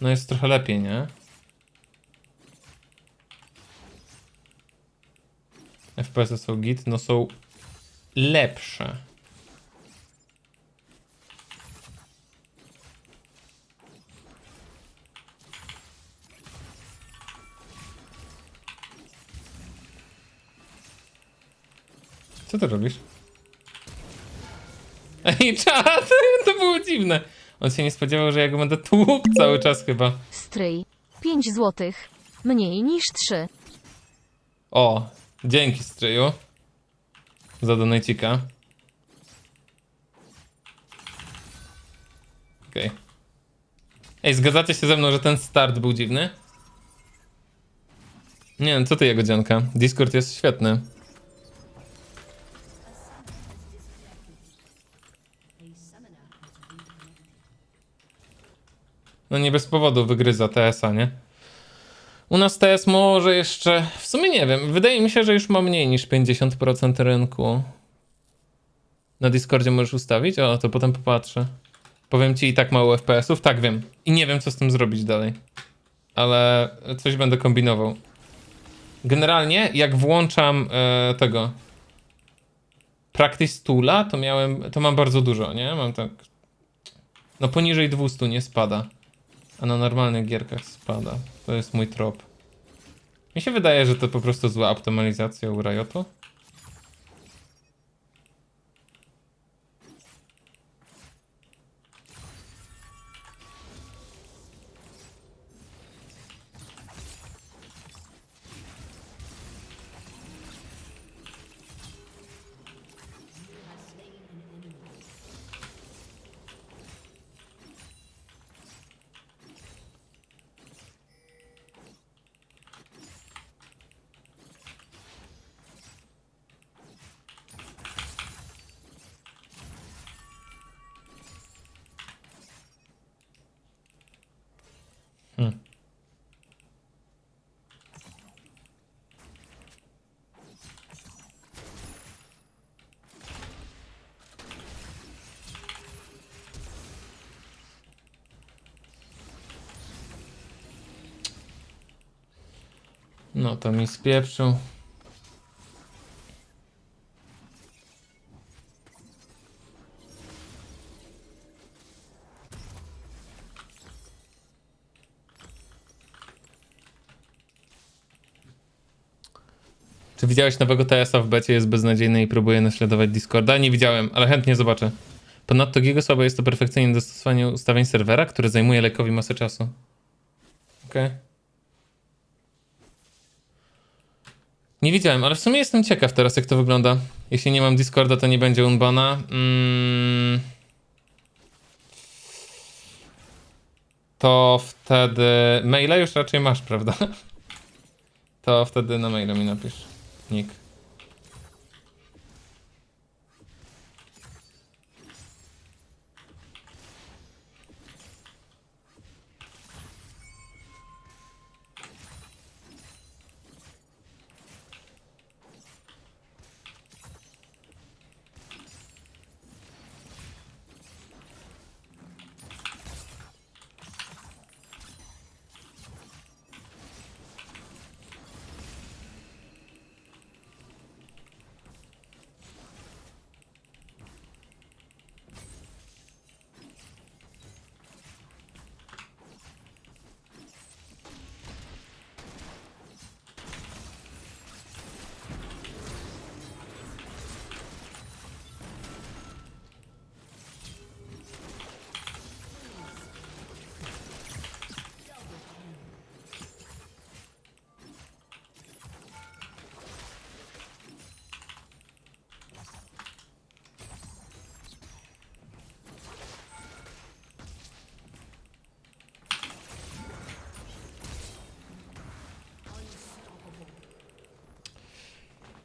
No jest trochę lepiej, nie? FPS są git, no są lepsze. Co ty robisz? Ej, czad! To było dziwne. On się nie spodziewał, że ja go będę tłukł cały czas chyba. Stryj. 5 złotych. Mniej niż 3. O, dzięki stryju. Za donajcika. Okej. Ej, zgadzacie się ze mną, że ten start był dziwny? Nie wiem, co ty Jagodzianka? Discord jest świetny. No nie bez powodu wygryza TS-a, nie? U nas TS może jeszcze. W sumie nie wiem. Wydaje mi się, że już ma mniej niż 50% rynku. Na Discordzie możesz ustawić? O, to potem popatrzę. Powiem ci i tak mało FPS-ów. Tak wiem. I nie wiem, co z tym zrobić dalej. Ale coś będę kombinował. Generalnie, jak włączam e, tego. Practice Toola, to miałem. To mam bardzo dużo, nie? Mam tak. No poniżej 200 nie spada. A na normalnych gierkach spada. To jest mój trop. Mi się wydaje, że to po prostu zła optymalizacja u Riotu. No to mi spieprzył. Czy widziałeś nowego TS-a w becie? Jest beznadziejny i próbuje naśladować Discorda? Nie widziałem, ale chętnie zobaczę. Ponadto Giga słabo jest to perfekcyjne dostosowanie ustawień serwera, które zajmuje lekowi masę czasu. Okej. Nie widziałem, ale w sumie jestem ciekaw teraz, jak to wygląda. Jeśli nie mam Discorda, to nie będzie Unbana. Mm. To wtedy. Maila już raczej masz, prawda? To wtedy na maila mi napisz. Nick.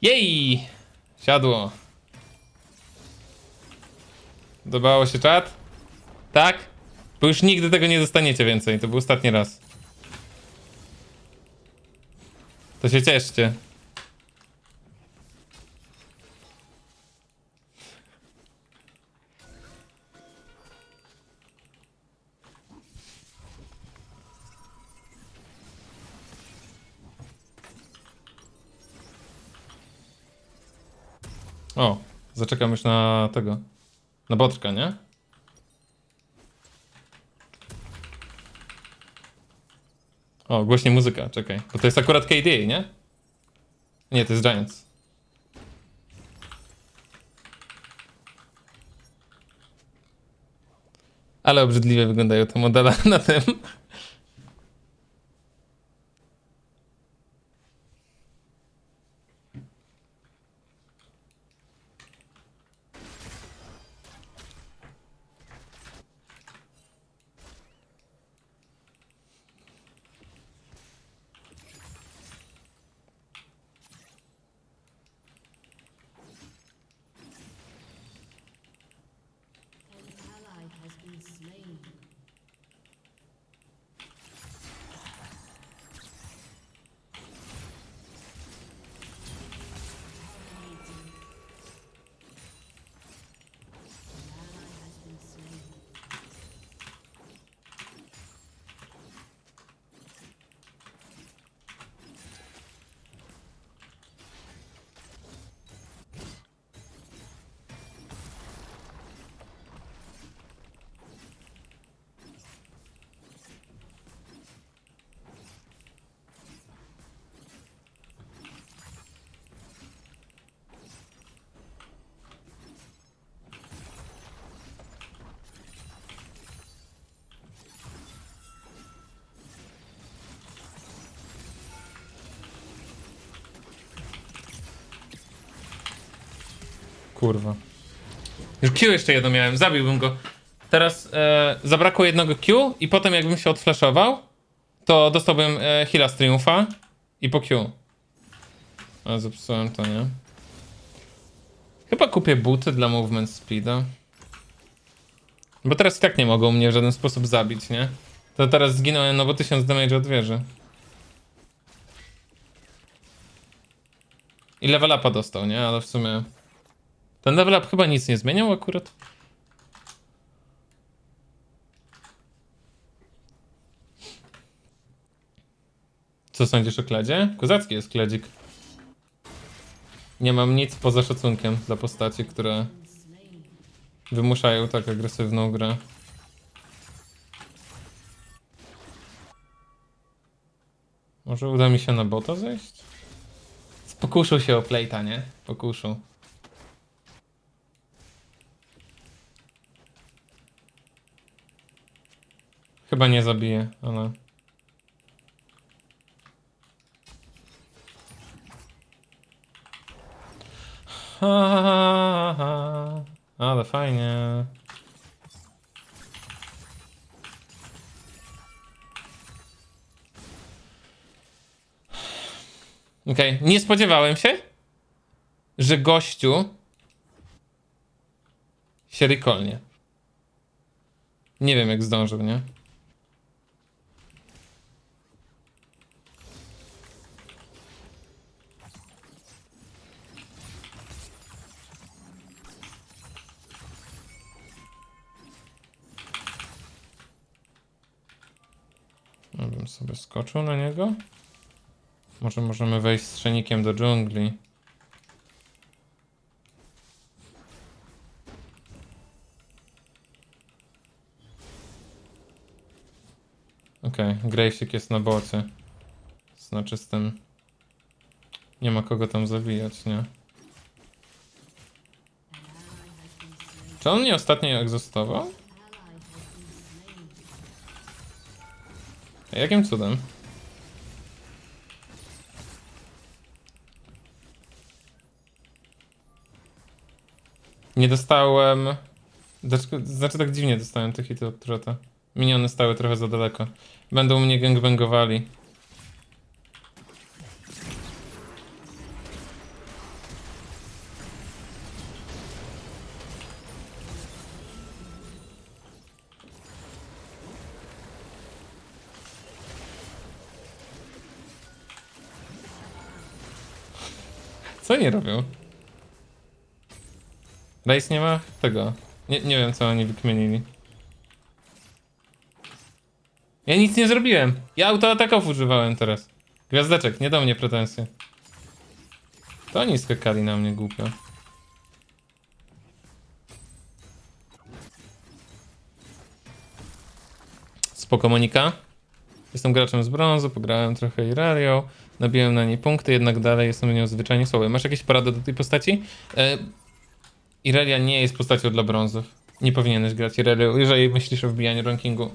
Jej! Siadło. Podobało się czat? Tak? Bo już nigdy tego nie dostaniecie więcej. To był ostatni raz. To się cieszcie. O, zaczekam już na tego. Na boczka, nie? O, głośniej muzyka, czekaj. Bo to jest akurat KDA, nie? Nie, to jest Giants. Ale obrzydliwie wyglądają te modele na tym. Kurwa. Już Q jeszcze jedno miałem, zabiłbym go. Teraz e, zabrakło jednego Q i potem jakbym się odflashował, to dostałbym e, heala z triumfa i po Q. Ale zepsułem to, nie? Chyba kupię buty dla movement speeda. Bo teraz i tak nie mogą mnie w żaden sposób zabić, nie? To teraz zginąłem, no bo 1000 damage od wieży. I level upa dostał, nie? Ale w sumie... Ten level up chyba nic nie zmieniał akurat. Co sądzisz o kledzie? Kozacki jest kledzik. Nie mam nic poza szacunkiem dla postaci, które wymuszają tak agresywną grę. Może uda mi się na bota zejść? Pokuszył się o plate'a, nie? Pokuszył. Chyba nie zabije, ale... Ha, ha, ha. Ale fajnie. Okej, nie spodziewałem się, że gościu się rekolnie. Nie wiem jak zdążył, nie? Sobie skoczył na niego. Może możemy wejść z do dżungli. Okej, okay, Grejsik jest na bocie. Znaczy z tym... Nie ma kogo tam zabijać, nie? Czy on mnie ostatnio egzystował? Jakim cudem? Nie dostałem... Dlaczego, znaczy tak dziwnie dostałem te hity od Trota. Miniony stały trochę za daleko. Będą mnie gangbangowali. Race nie ma tego. Nie, nie wiem, co oni wykmienili. Ja nic nie zrobiłem. Ja autoataków używałem teraz. Gwiazdeczek, nie do mnie pretensje. To oni skakali na mnie głupio. Spoko Monika. Jestem graczem z brązu, pograłem trochę Iralią, nabiłem na niej punkty, jednak dalej jestem w nią słaby. Masz jakieś porady do tej postaci? E, Irelia nie jest postacią dla brązów. Nie powinieneś grać Irelią, jeżeli myślisz o wbijaniu rankingu.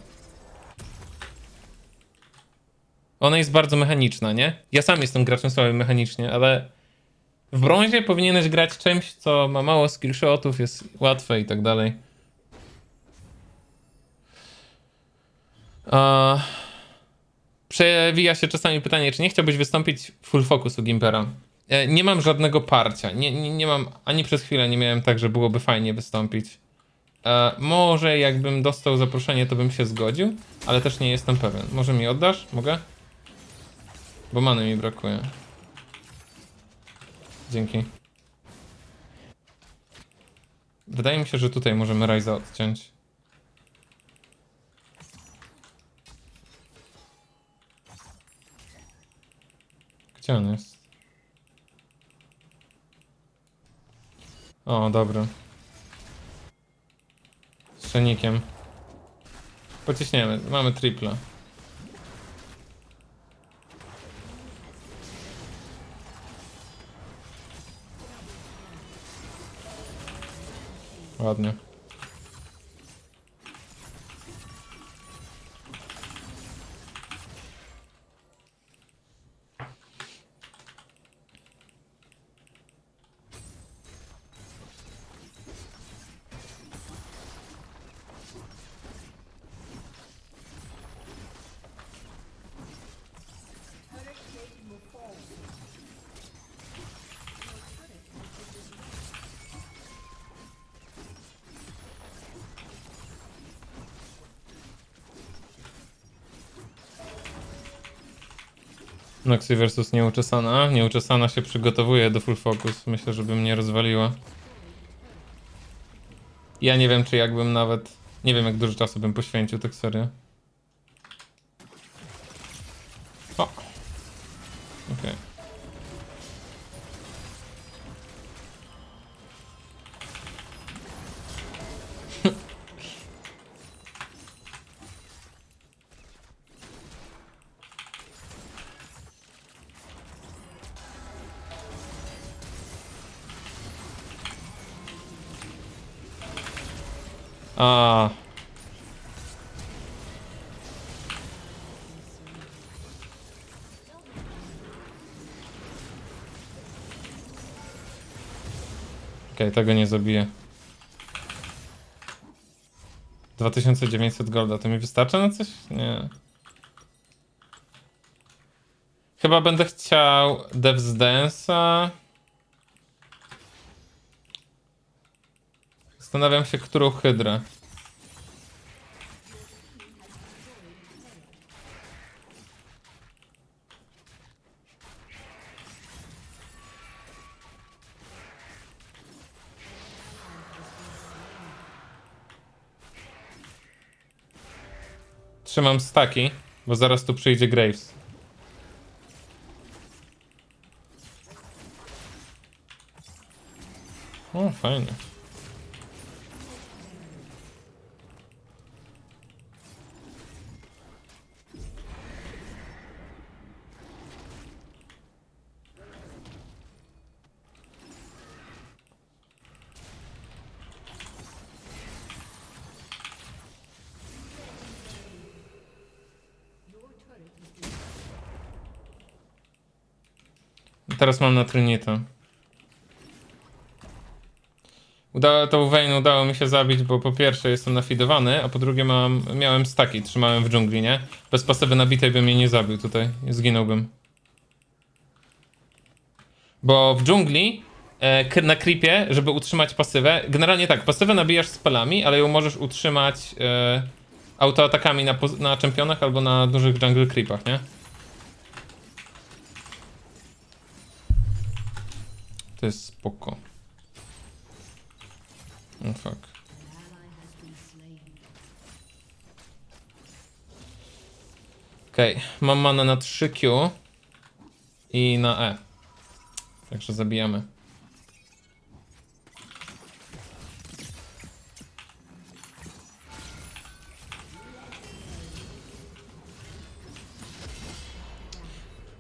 Ona jest bardzo mechaniczna, nie? Ja sam jestem graczem słabym mechanicznie, ale w brązie powinieneś grać czymś, co ma mało skillshotów, jest łatwe i tak dalej. Przewija się czasami pytanie, czy nie chciałbyś wystąpić full focus u Gimpera? E, Nie mam żadnego parcia. Nie, nie, nie mam, ani przez chwilę nie miałem tak, że byłoby fajnie wystąpić. E, może jakbym dostał zaproszenie, to bym się zgodził, ale też nie jestem pewien. Może mi oddasz? Mogę? Bo many mi brakuje. Dzięki. Wydaje mi się, że tutaj możemy Ryza odciąć. Gdzie on jest? O, dobra. Z szenikiem. Pociśniemy, mamy tripla. Ładnie. Noxy versus nieuczesana. Nieuczesana się przygotowuje do full focus. Myślę, żeby mnie rozwaliła. Ja nie wiem, czy jakbym nawet... Nie wiem, jak dużo czasu bym poświęcił, tak serio. A. Okej, tego nie zabiję. 2900 golda, to mi wystarcza na coś? Nie. Chyba będę chciał Devs Dance'a. Zastanawiam się, którą hydrę. Trzymam staki, bo zaraz tu przyjdzie Graves. O, fajnie. Teraz mam na Trinita. Udało, to Vayne udało mi się zabić, bo po pierwsze jestem nafidowany, a po drugie mam, miałem staki, trzymałem w dżungli, nie? Bez pasywy nabitej bym mnie nie zabił tutaj, zginąłbym. Bo w dżungli, e, na creepie, żeby utrzymać pasywę, generalnie tak, pasywę nabijasz spelami, ale ją możesz utrzymać e, autoatakami na, na czempionach albo na dużych jungle creepach, nie? To jest spoko. Oh fuck. Okej, mam manę na 3Q i na E. Także zabijamy.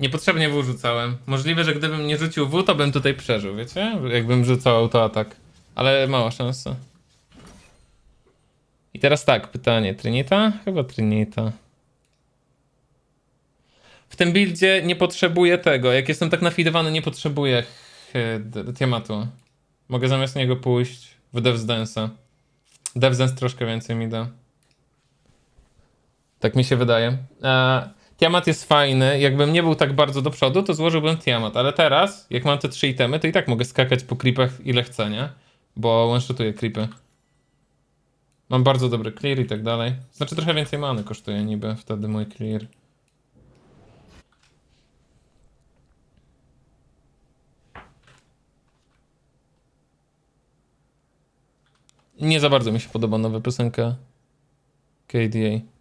Niepotrzebnie W rzucałem. Możliwe, że gdybym nie rzucił W, to bym tutaj przeżył, wiecie? Jakbym rzucał autoatak. Ale mała szansa. I teraz tak, pytanie. Trinita? Chyba Trinita. W tym buildzie nie potrzebuję tego. Jak jestem tak nafidowany, nie potrzebuję Tiamatu. Mogę zamiast niego pójść w Devs Dance'a. Devs Dance troszkę więcej mi da. Tak mi się wydaje. E, Tiamat jest fajny. Jakbym nie był tak bardzo do przodu, to złożyłbym Tiamat. Ale teraz, jak mam te trzy itemy, to i tak mogę skakać po creepach ile chcę, nie? Bo one-shotuję creepy. Mam bardzo dobry clear i tak dalej. Znaczy trochę więcej many kosztuje niby wtedy mój clear. Nie za bardzo mi się podoba nowa piosenka KDA.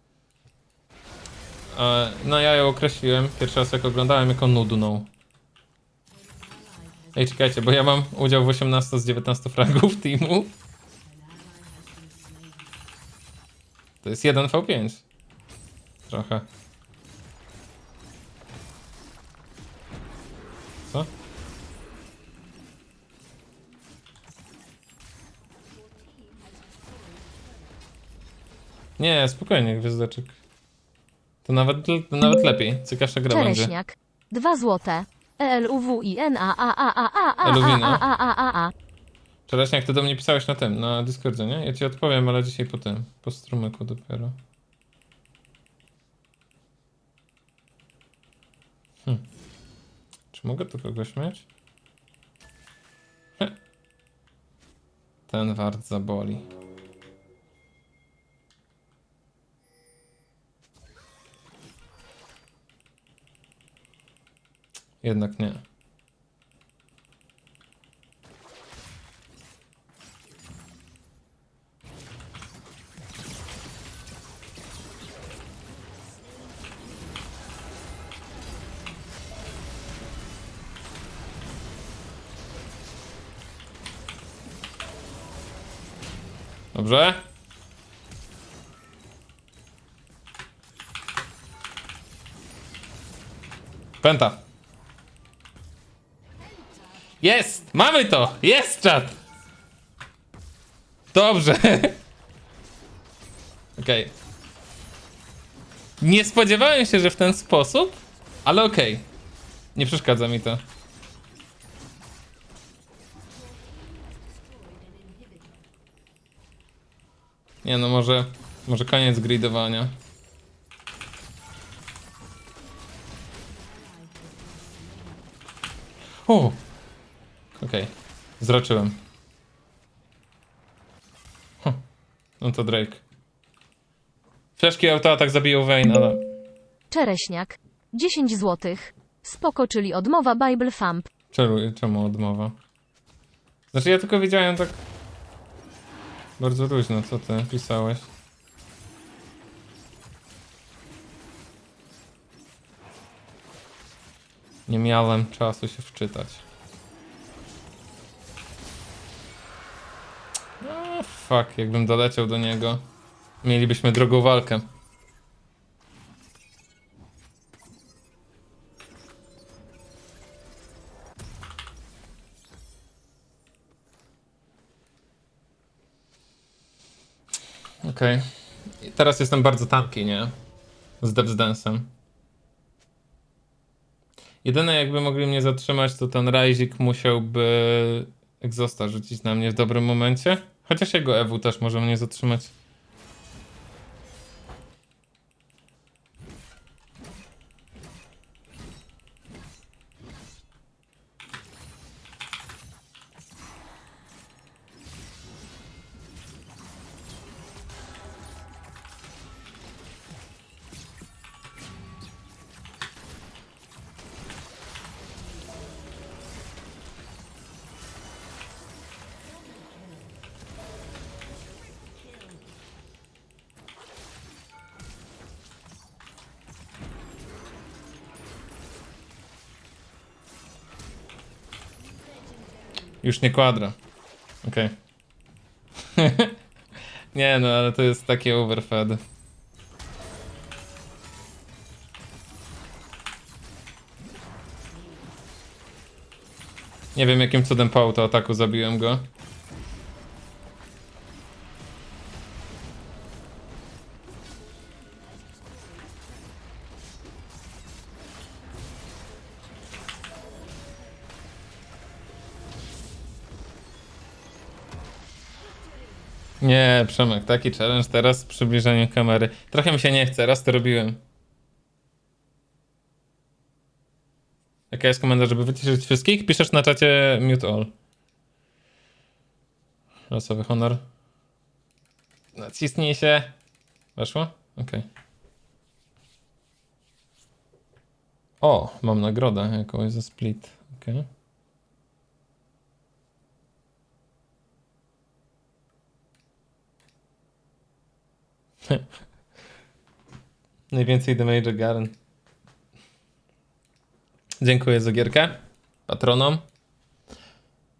E, No ja ją określiłem pierwszy raz jak oglądałem jako nudną. Ej, czekajcie, bo ja mam udział w 18 z 19 fragów teamu. To jest 1v5. Trochę. Co? Nie, spokojnie, gwiazdeczek. To nawet, to nawet lepiej. Co każda gra będzie. Czereśniak. 2 złote. E L U W I N A A A A A A A A A A A Czereśniak, ty do mnie pisałeś na tym, na Discordzie, nie? Ja ci odpowiem, ale dzisiaj po tym, po strumyku dopiero. Hm. Czy mogę tu kogoś mieć? Hm. Ten wart zaboli. Jednak nie. Dobrze? Penta. Jest! Mamy to! Jest czat! Dobrze. Okej. Nie spodziewałem się, że w ten sposób, ale okej. Nie przeszkadza mi to. Nie no, może, może koniec gridowania. O! Okej, zraczyłem. Hm. No to Drake. Fleszki autoatak zabiją Vayne, ale... Czereśniak. 10 złotych. Spoko, czyli odmowa Bible Thumb. Czemu, czemu odmowa? Znaczy ja tylko widziałem tak... Bardzo luźno, co ty pisałeś. Nie miałem czasu się wczytać. Fuck, jakbym doleciał do niego. Mielibyśmy drogą walkę. Okej. I Teraz jestem bardzo tanki, nie? Z Devs Dance'em. Jedyne jakby mogli mnie zatrzymać, to ten Rajzik musiałby egzosta rzucić na mnie w dobrym momencie. Chociaż jego EW też może mnie zatrzymać. Już nie kwadra. Okej. Okay. nie no, ale to jest takie overfed. Nie wiem jakim cudem po autoataku zabiłem go. Nie, Przemek, taki challenge teraz przybliżenie kamery. Trochę mi się nie chce, raz to robiłem. Jaka jest komenda, żeby wyciszyć wszystkich? Piszesz na czacie mute all. Losowy honor. Nacisnij się. Weszło? Okej. O, mam nagrodę jakąś za split. Okej. Najwięcej damage Garen. Dziękuję za gierkę. Patronom.